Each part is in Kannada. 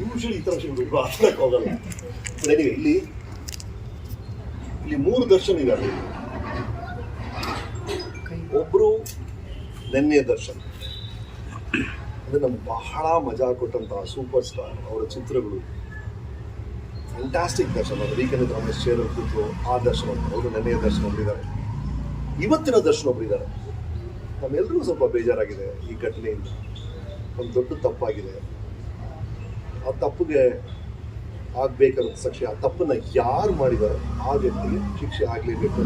ಯೂಶಲಿ ಈ ಥರ ವಿಷಯಗಳು ಇಲ್ಲಿ ಇಲ್ಲಿ ಮೂರು ದರ್ಶನ ಇದ್ದಾರೆ ಒಬ್ರು ನೆನ್ನೆ ದರ್ಶನ. ಅಂದ್ರೆ ನಮ್ಗೆ ಬಹಳ ಮಜಾ ಕೊಟ್ಟಂತಹ ಸೂಪರ್ ಸ್ಟಾರ್ ಅವರ ಚಿತ್ರಗಳು. ಫ್ಯಾಂಟಾಸ್ಟಿಕ್ ದರ್ಶನ. ವೀಕೆಂಡ್ ರಮೇಶ್ ಶೇರ್ ಕೂತು ಆ ದರ್ಶನ ಅವರು ನೆನ್ನೆಯ ದರ್ಶನ ಒಬ್ಬರಿದ್ದಾರೆ ಇವತ್ತಿನ ದರ್ಶನ ಒಬ್ಬರಿದ್ದಾರೆ ನಮ್ಮೆಲ್ಲರಿಗೂ ಸ್ವಲ್ಪ ಬೇಜಾರಾಗಿದೆ ಈ ಘಟನೆಯಿಂದ. ಒಂದು ದೊಡ್ಡ ತಪ್ಪಾಗಿದೆ. ಆ ತಪ್ಪಿಗೆ ಆಗಬೇಕಾದ ಶಿಕ್ಷೆ ಆ ತಪ್ಪನ್ನು ಯಾರು ಮಾಡಿದಾರೋ ಆ ವ್ಯಕ್ತಿಗೆ ಶಿಕ್ಷೆ ಆಗಲೇಬೇಕು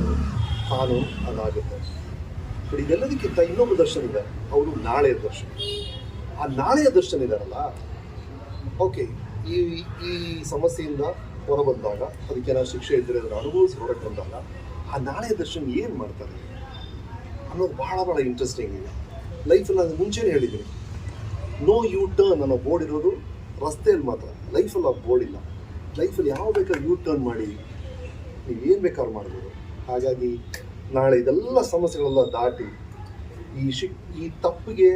ಕಾನೂನು ಅದಾಗುತ್ತೆ. ಬಟ್ ಇದೆಲ್ಲದಕ್ಕಿಂತ ಇನ್ನೊಂದು ದರ್ಶನ ಇದೆ ಅವರು ನಾಳೆಯ ದರ್ಶನ. ಆ ನಾಳೆಯ ದರ್ಶನ ಇದಾರಲ್ಲ ಓಕೆ ಈ ಈ ಸಮಸ್ಯೆಯಿಂದ ಹೊರಬಂದಾಗ, ಅದಕ್ಕೆ ನಾನು ಶಿಕ್ಷೆ ಇದ್ದರೆ ಅದನ್ನು ಅನುಭವಿಸಿ ಹೊರಗೆ ಬಂದಾಗ, ಆ ನಾಳೆಯ ದರ್ಶನ ಏನು ಮಾಡ್ತಾರೆ? ಅನ್ನೋದು ಬಹಳ ಬಹಳ ಇಂಟ್ರೆಸ್ಟಿಂಗ್ ಇದೆ. ಲೈಫಲ್ಲಿ ನಾನು ಮುಂಚೆನೇ ಹೇಳಿದ್ದೀನಿ. ನೋ ಯು ಟರ್ನ್ ಅನ್ನೋ ಬೋರ್ಡ್ ಇರೋದು ರಸ್ತೆಯಲ್ಲಿ ಮಾತ್ರ, ಲೈಫಲ್ಲಿ ಆ ಬೋರ್ಡ್ ಇಲ್ಲ. ಲೈಫಲ್ಲಿ ಯಾವ ಬೇಕಾದ್ರೂ ಯೂ ಟರ್ನ್ ಮಾಡಿ, ನೀವು ಏನು ಬೇಕಾದ್ರೂ ಮಾಡ್ಬೋದು. ಹಾಗಾಗಿ ನಾಳೆ ಇದೆಲ್ಲ ಸಮಸ್ಯೆಗಳೆಲ್ಲ ದಾಟಿ ಈ ಶಿಕ್, ಈ ತಪ್ಪಿಗೆ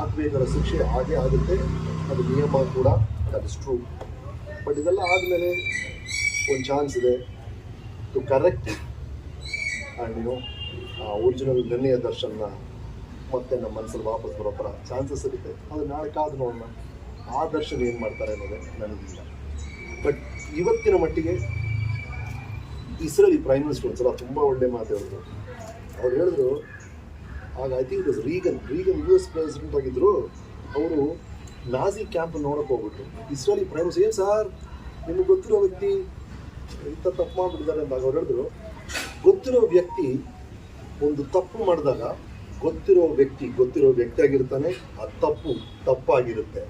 ಆಗಬೇಕಾದ ಶಿಕ್ಷೆ ಹಾಗೆ ಆಗುತ್ತೆ. ಅದು ನಿಯಮ ಕೂಡ ದಟ್ ಇಸ್ ಟ್ರೂ ಬಟ್ ಇದೆಲ್ಲ ಆದಮೇಲೆ ಒಂದು ಚಾನ್ಸ್ ಇದೆ to correct and you know original ನೆನ್ನೆಯ ದರ್ಶನ ಮತ್ತೆ ನಮ್ಮ ಮನಸ್ಸಲ್ಲಿ ವಾಪಸ್ ಬರೋ ಥರ ಚಾನ್ಸಸ್ ಇರುತ್ತೆ. ಅದು ನಾಳೆ ಕಾದು ನೋಡೋಣ. ಆ ದರ್ಶನ ಏನು ಮಾಡ್ತಾರೆ ಅನ್ನೋದೇ ನನಗಿಲ್ಲ. ಬಟ್ ಇವತ್ತಿನ ಮಟ್ಟಿಗೆ ಇಸ್ರೇಲಿ ಪ್ರೈಮ್ ಮಿನಿಸ್ಟರ್ ಒಂದ್ಸಲ ತುಂಬ ಒಳ್ಳೆ ಮಾತು ಹೇಳಿದ್ರು. ಅವ್ರು ಹೇಳಿದ್ರು, ಆಗ I think is Reagan Reagan U S president ಆಗಿದ್ದರು ಅವರು ನಾಜಿ ಕ್ಯಾಂಪ್ ನೋಡೋಕೆ ಹೋಗ್ಬಿಟ್ರು. ಇಸ್ರೇಲಿ ಪ್ರೈಮ್ ಮಿನಿಸ್ಟರ್ ಏನು ಸರ್ ನಿಮಗೆ ಗೊತ್ತಿರೋ ವ್ಯಕ್ತಿ ಇಂಥ ತಪ್ಪು ಮಾಡಿಬಿಟ್ಟಿದ್ದಾರೆ ಅಂತ ಅವ್ರು ಹೇಳಿದ್ರು. ಗೊತ್ತಿರೋ ವ್ಯಕ್ತಿ ಒಂದು ತಪ್ಪು ಮಾಡಿದಾಗ ಗೊತ್ತಿರೋ ವ್ಯಕ್ತಿ ಗೊತ್ತಿರೋ ವ್ಯಕ್ತಿ ಆಗಿರ್ತಾನೆ, ಆ ತಪ್ಪು ತಪ್ಪಾಗಿರುತ್ತೆ.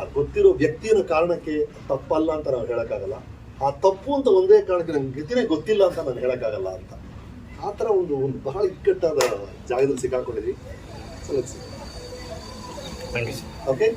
ಆ ಗೊತ್ತಿರೋ ವ್ಯಕ್ತಿಯ ಕಾರಣಕ್ಕೆ ತಪ್ಪಲ್ಲ ಅಂತ ನಾವು ಹೇಳೋಕ್ಕಾಗಲ್ಲ. ಆ ತಪ್ಪು ಅಂತ ಒಂದೇ ಕಾರಣಕ್ಕೆ ನಂಗೆ ಗತಿನೇ ಗೊತ್ತಿಲ್ಲ ಅಂತ ನಾನು ಹೇಳೋಕ್ಕಾಗಲ್ಲ ಅಂತ. ಆ ಥರ ಒಂದು ಒಂದು ಬಹಳ ಇಕ್ಕಟ್ಟಾದ ಜಾಗದಲ್ಲಿ ಸಿಕ್ಕಾಕೊಂಡಿದ್ವಿ ಸರ್ ಓಕೆ